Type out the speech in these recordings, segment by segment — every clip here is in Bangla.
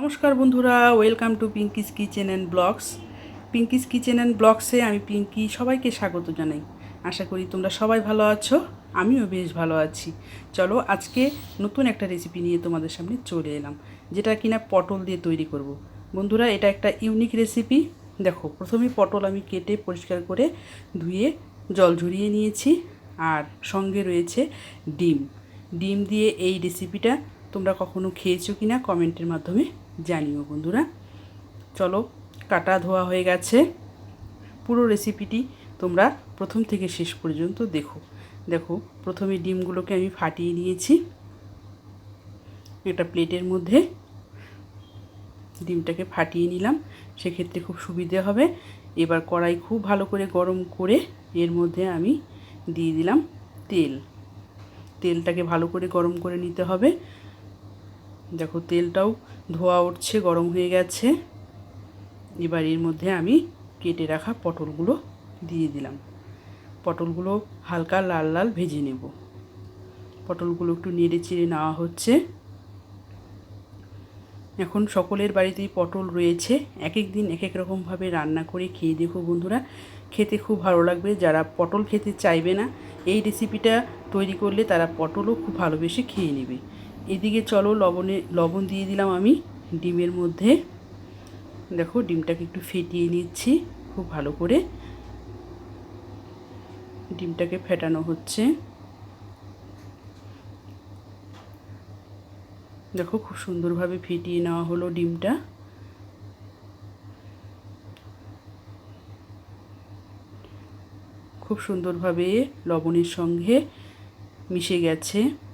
নমস্কার বন্ধুরা, welcome to Pinky's kitchen and blogs Pinky's kitchen and ব্লগসে আমি পিঙ্কি সবাইকে স্বাগত জানাই। আশা করি তোমরা সবাই ভালো আছো, আমিও বেশ ভালো আছি। চলো আজকে নতুন একটা রেসিপি নিয়ে তোমাদের সামনে চলে এলাম, যেটা কিনা পটল দিয়ে তৈরি করব। বন্ধুরা, এটা একটা ইউনিক রেসিপি দেখো, প্রথমে পটল আমি কেটে পরিষ্কার করে ধুয়ে জল ঝরিয়ে নিয়েছি, আর সঙ্গে রয়েছে ডিম। ডিম দিয়ে এই রেসিপিটা তোমরা কখনো খেয়েছো কি না কমেন্টের মাধ্যমে জানিও বন্ধুরা। চলো, কাটা ধোয়া হয়ে গেছে। পুরো রেসিপিটি তোমরা প্রথম থেকে শেষ পর্যন্ত দেখো। দেখো, প্রথমে ডিমগুলোকে আমি ফাটিয়ে নিয়েছি। একটা প্লেটের মধ্যে ডিমটাকে ফাটিয়ে নিলাম। সেক্ষেত্রে খুব সুবিধে হবে। এবার কড়াই খুব ভালো করে গরম করে এর মধ্যে আমি দিয়ে দিলাম তেল। তেলটাকে ভালো করে গরম করে নিতে হবে। দেখো তেলটাও ধোয়া উঠছে, গরম হয়ে গেছে। এবার এর মধ্যে আমি কেটে রাখা পটলগুলো দিয়ে দিলাম। পটলগুলো হালকা লাল লাল ভেজে নেব। পটলগুলো একটু নেড়ে চেড়ে নেওয়া হচ্ছে। এখন সকলের বাড়িতেই পটল রয়েছে। এক এক দিন এক এক রকমভাবে রান্না করে খেয়ে দেখো বন্ধুরা। খেতে খুব ভালো লাগবে। যারা পটল খেতে চাইবে না, এই রেসিপিটা তৈরি করলে তারা পটলও খুব ভালোবেসে খেয়ে নেবে। এদিকে চলো, লবণে, লবণ দিয়ে দিলাম আমি ডিমের মধ্যে। দেখো, ডিমটাকে একটু ফেটিয়ে নিচ্ছি খুব ভালো করে। ডিমটাকে ফেটানো হচ্ছে। দেখো, খুব সুন্দরভাবে ফেটিয়ে নেওয়া হলো ডিমটা। খুব সুন্দরভাবে লবণের সঙ্গে মিশে গেছে।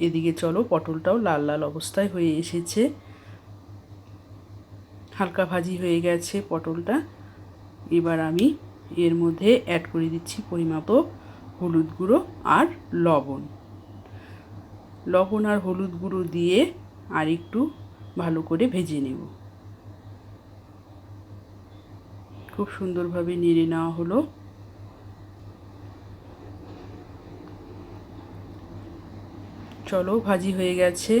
এদিকে চলো, পটলটাও লাল লাল অবস্থায় হয়ে এসেছে। হালকা ভাজি হয়ে গেছে পটলটা। এবার আমি এর মধ্যে অ্যাড করে দিচ্ছি পরিমাপ হলুদ গুঁড়ো আর লবণ। লবণ আর হলুদ গুঁড়ো দিয়ে আর একটু ভালো করে ভেজে নেব। খুব সুন্দরভাবে নেড়ে নেওয়া হলো। চলো, ভাজি হয়ে গেছে।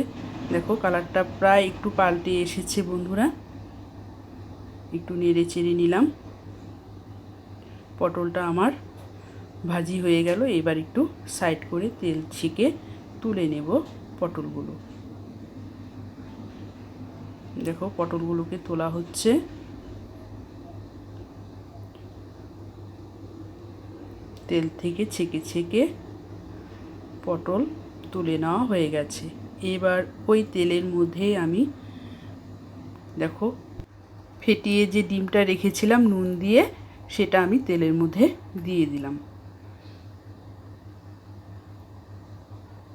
দেখো, কালারটা প্রায় একটু পাল্টে এসেছে, বন্ধুরা। একটু নেড়ে চেড়ে নিলাম। পটলটা আমার ভাজি হয়ে গেল। এবার একটু সাইড করে তেল ছিকে তুলে নেব পটলগুলো। দেখো, পটলগুলোকে তোলা হচ্ছে। তেল থেকে ছেঁকে ছেঁকে পটল তুলে নেওয়া হয়ে গেছে। এবার ওই তেলের মধ্যে আমি, দেখো, ফেটিয়ে যে ডিমটা রেখেছিলাম নুন দিয়ে, সেটা আমি তেলের মধ্যে দিয়ে দিলাম।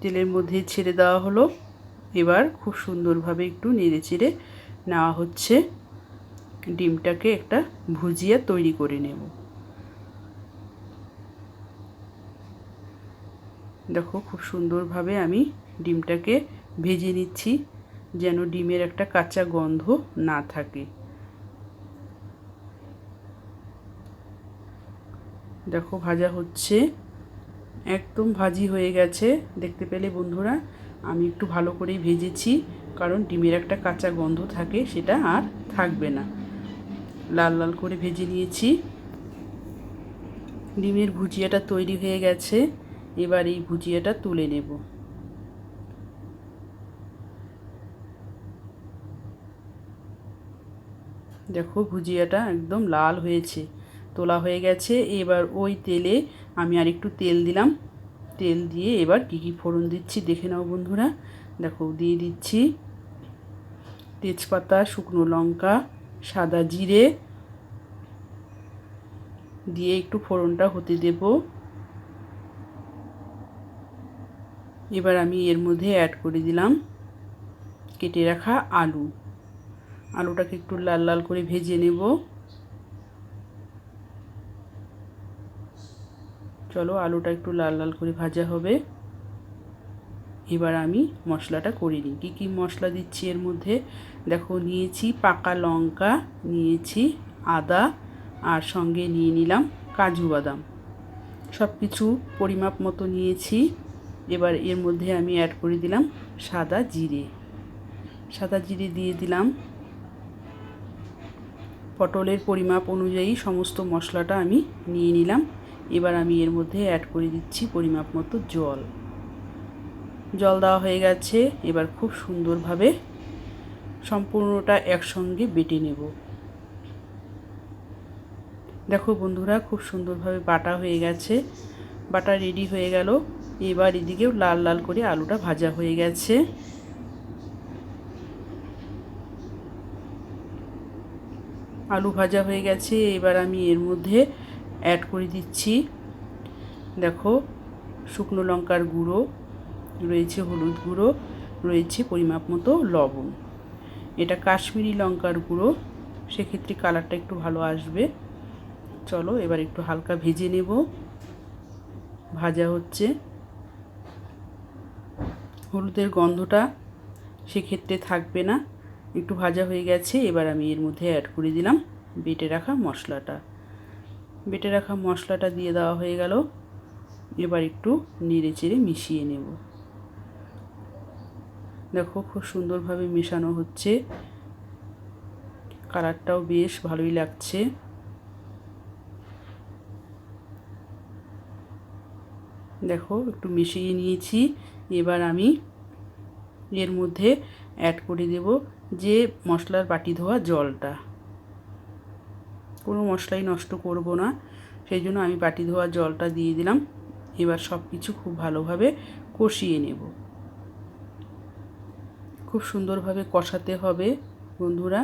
তেলের মধ্যে ছেড়ে দেওয়া হলো। এবার খুব সুন্দরভাবে একটু নেড়ে চেড়ে নেওয়া হচ্ছে। ডিমটাকে একটা ভুজিয়া তৈরি করে নেব। দেখো খুব সুন্দরভাবে আমি ডিমটাকে ভেজে নিচ্ছি, যেন ডিমের একটা কাঁচা গন্ধ না থাকে। দেখো ভাজা হচ্ছে, একদম ভাজি হয়ে গেছে। দেখতে পেলে বন্ধুরা, আমি একটু ভালো করেই ভেজেছি, কারণ ডিমের একটা কাঁচা গন্ধ থাকে, সেটা আর থাকবে না। লাল লাল করে ভেজে নিয়েছি। ডিমের ভুজিয়াটা তৈরি হয়ে গেছে। এবার এই ভুজিয়াটা তুলে নেব। দেখো ভুজিয়াটা একদম লাল হয়েছে, তোলা হয়ে গেছে। এবার ওই তেলে আমি আর একটু তেল দিলাম। তেল দিয়ে এবার কী কী ফোড়ন দিচ্ছি দেখে নাও বন্ধুরা। দেখো দিয়ে দিচ্ছি তেজপাতা, শুকনো লঙ্কা, সাদা জিরে। দিয়ে একটু ফোড়নটা হতে দেব। এবার আমি এর মধ্যে অ্যাড করে দিলাম কেটে রাখা আলু। আলুটাকে একটু লাল লাল করে ভেজে নেব। চলো আলুটা একটু লাল লাল করে ভাজা হবে। এবার আমি মশলাটা করে নিই। কী কী মশলা দিচ্ছি এর মধ্যে? দেখো, নিয়েছি পাকা লঙ্কা, নিয়েছি আদা আর সঙ্গে নিয়ে নিলাম কাজু বাদাম। সব কিছু পরিমাপ মতো নিয়েছি। এবার এর মধ্যে আমি অ্যাড করে দিলাম সাদা জিরে। সাদা জিরে দিয়ে দিলাম। পটলের পরিমাপ অনুযায়ী সমস্ত মশলাটা আমি নিয়ে নিলাম। এবার আমি এর মধ্যে অ্যাড করে দিচ্ছি পরিমাপ মতো জল। জল দেওয়া হয়ে গেছে, এবার খুব সুন্দরভাবে সম্পূর্ণটা একসঙ্গে বেটে নেব। দেখো বন্ধুরা, খুব সুন্দরভাবে বাটা হয়ে গেছে। বাটা রেডি হয়ে গেল। এবার এদিকেও লাল লাল করে আলুটা ভাজা হয়ে গেছে। আলু ভাজা হয়ে গেছে, এবার আমি এর মধ্যে অ্যাড করে দিচ্ছি। দেখো, শুকনো লঙ্কার গুঁড়ো, রয়েছে হলুদ গুঁড়ো, রয়েছে পরিমাপ মতো লবণ। এটা কাশ্মীরি লঙ্কার গুঁড়ো, সেক্ষেত্রে কালারটা একটু ভালো আসবে। চলো, এবার একটু হালকা ভেজে নেব। ভাজা হচ্ছে। হলুদের গন্ধটা সেক্ষেত্রে থাকবে না। একটু ভাজা হয়ে গেছে, এবার আমি এর মধ্যে অ্যাড করে দিলাম বেটে রাখা মশলাটা। বেটে রাখা মশলাটা দিয়ে দেওয়া হয়ে গেল। এবার একটু নেড়ে চেড়ে মিশিয়ে নেব। দেখো খুব সুন্দরভাবে মেশানো হচ্ছে। কালারটাও বেশ ভালোই লাগছে। দেখো একটু মিশিয়ে নিয়েছি। এবার আমি এর মধ্যে অ্যাড করে দেব যে মশলার বাটি ধোয়া জলটা। কোনো মশলাই নষ্ট করব না, সেই জন্য আমি বাটি ধোয়া জলটা দিয়ে দিলাম। এবার সব কিছু খুব ভালোভাবে কষিয়ে নেব। খুব সুন্দরভাবে কষাতে হবে, বন্ধুরা।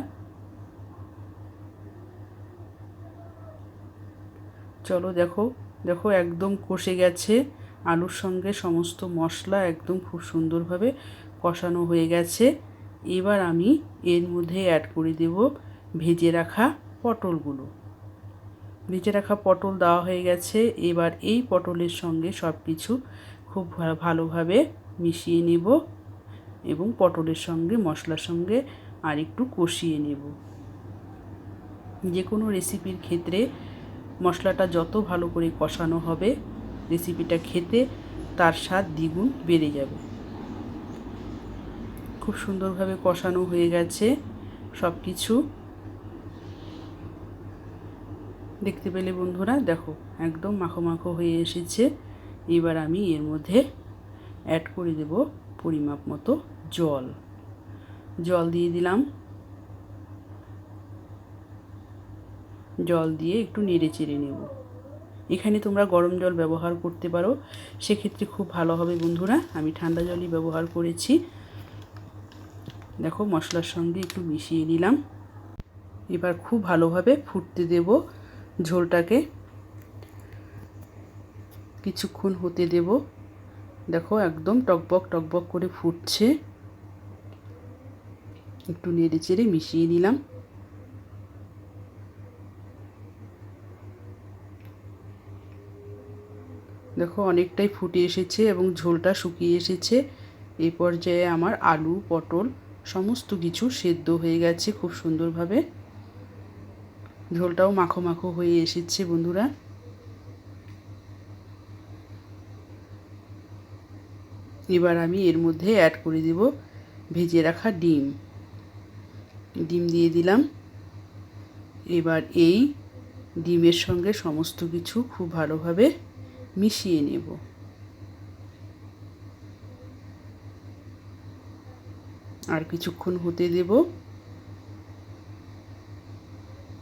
চলো দেখো দেখো একদম কষে গেছে। আলুর সঙ্গে সমস্ত মশলা একদম খুব সুন্দরভাবে কষানো হয়ে গেছে। এবার আমি এর মধ্যে অ্যাড করে দেব ভেজে রাখা পটলগুলো। ভেজে রাখা পটল দেওয়া হয়ে গেছে। এবার এই পটলের সঙ্গে সব কিছু খুব ভালোভাবে মিশিয়ে নেব এবং পটলের সঙ্গে, মশলার সঙ্গে আর একটু কষিয়ে নেব। যে কোনো রেসিপির ক্ষেত্রে মশলাটা যত ভালো করে কষানো হবে রেসিপিটা খেতে তার স্বাদ দ্বিগুণ বেড়ে যাবে। খুব সুন্দরভাবে কষানো হয়ে গেছে সব কিছু দেখতে পেলে বন্ধুরা, দেখো, একদম মাখো মাখো হয়ে এসেছে। এবার আমি এর মধ্যে অ্যাড করে দেব পরিমাপ মতো জল। জল দিয়ে দিলাম। জল দিয়ে একটু নেড়ে চেড়ে নেব। এখানে তোমরা গরম জল ব্যবহার করতে পারো। সেক্ষেত্রে খুব ভালো হবে বন্ধুরা। আমি ঠান্ডা জলই ব্যবহার করেছি। দেখো মশলার সঙ্গে একটু মিশিয়ে নিলাম। এবার খুব ভালোভাবে ফুটতে দেব ঝোলটাকে। কিছুক্ষণ হতে দেব। দেখো একদম টকবক টকবক করে ফুটছে। একটু নেড়ে চেড়ে মিশিয়ে নিলাম। দেখো, অনেকটাই ফুটে এসেছে এবং ঝোলটা শুকিয়ে এসেছে। এই পর্যায়ে আমার আলু, পটল সমস্ত কিছু সেদ্ধ হয়ে গেছে খুব সুন্দরভাবে। ঝোলটাও মাখো মাখো হয়ে এসেছে, বন্ধুরা। এবার আমি এর মধ্যে অ্যাড করে দিব ভেজে রাখা ডিম। ডিম দিয়ে দিলাম। এবার এই ডিমের সঙ্গে সমস্ত কিছু খুব ভালোভাবে মিশিয়ে নেব। আর কিছুক্ষণ হতে দেব।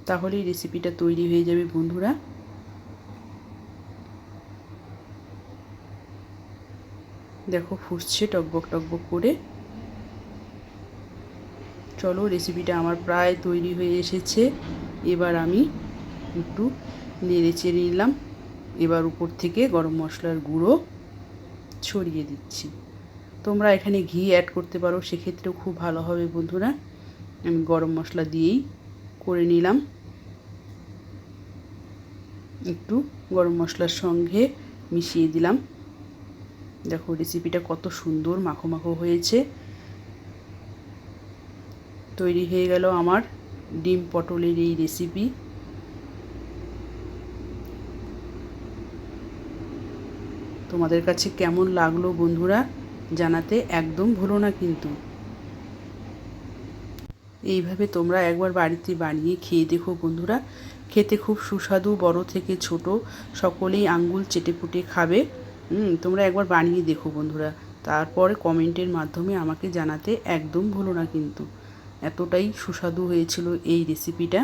তাহলেই রেসিপিটা তৈরি হয়ে যাবে, বন্ধুরা। দেখো, ফুটছে টকবক টকবক করে। চলো রেসিপিটা আমার প্রায় তৈরি হয়ে এসেছে। এবার আমি একটু নেড়ে চেড়ে নিলাম। এবার উপর থেকে গরম মশলার গুঁড়ো ছড়িয়ে দিচ্ছি। তোমরা এখানে ঘি অ্যাড করতে পারো, সেক্ষেত্রেও খুব ভালো হবে বন্ধুরা। আমি গরম মশলা দিয়েই করে নিলাম। একটু গরম মশলার সঙ্গে মিশিয়ে দিলাম। দেখো রেসিপিটা কত সুন্দর মাখো মাখো হয়েছে। তৈরি হয়ে গেল আমার ডিম পটলের এই রেসিপি তোমাদের কাছে কেমন লাগল বন্ধুরা জানাতে একদম ভুলো না কিন্তু। এইভাবে তোমরা একবার বাড়িতে বানিয়ে খেয়ে দেখো বন্ধুরা। খেতে খুব সুস্বাদু, বড় থেকে ছোট, সকলেই আঙ্গুল চেটে পুটে খাবে। তোমরা একবার বানিয়ে দেখো বন্ধুরা। তারপরে কমেন্টের মাধ্যমে আমাকে জানাতে একদম ভুলো না কিন্তু। এতটাই সুস্বাদু হয়েছিল এই রেসিপিটা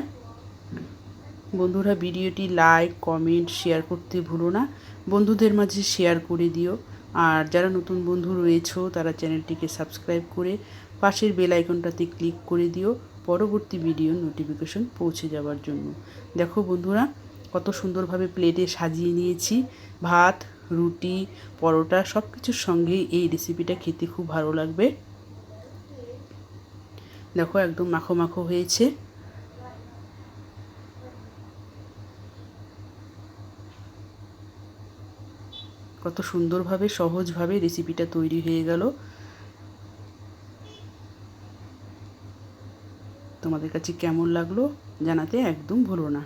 বন্ধুরা ভিডিওটি লাইক, কমেন্ট, শেয়ার করতে ভুলো না। বন্ধুদের মাঝে শেয়ার করে দিও। আর যারা নতুন বন্ধু রয়েছে, তারা চ্যানেলটিকে সাবস্ক্রাইব করে পাশের বেল আইকনটাতে ক্লিক করে দিও পরবর্তী ভিডিওর নোটিফিকেশন পৌঁছে যাওয়ার জন্য। দেখো বন্ধুরা, কত সুন্দরভাবে প্লেটে সাজিয়ে নিয়েছি। ভাত, রুটি, পরোটা সব কিছুর সঙ্গে এই রেসিপিটা খেতে খুব ভালো লাগবে। দেখো একদম মাখো মাখো হয়েছে। কত সুন্দরভাবে, সহজভাবে রেসিপিটা তৈরি হয়ে গেল। তোমাদের কাছে কেমন লাগল জানাতে একদম ভুলো না।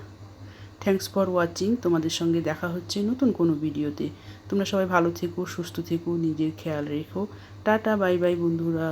থ্যাংকস ফর ওয়াচিং তোমাদের সঙ্গে দেখা হচ্ছে নতুন কোনো ভিডিওতে। তোমরা সবাই ভালো থেকো, সুস্থ থেকো, নিজের খেয়াল রেখো। টাটা বাই বাই বন্ধুরা।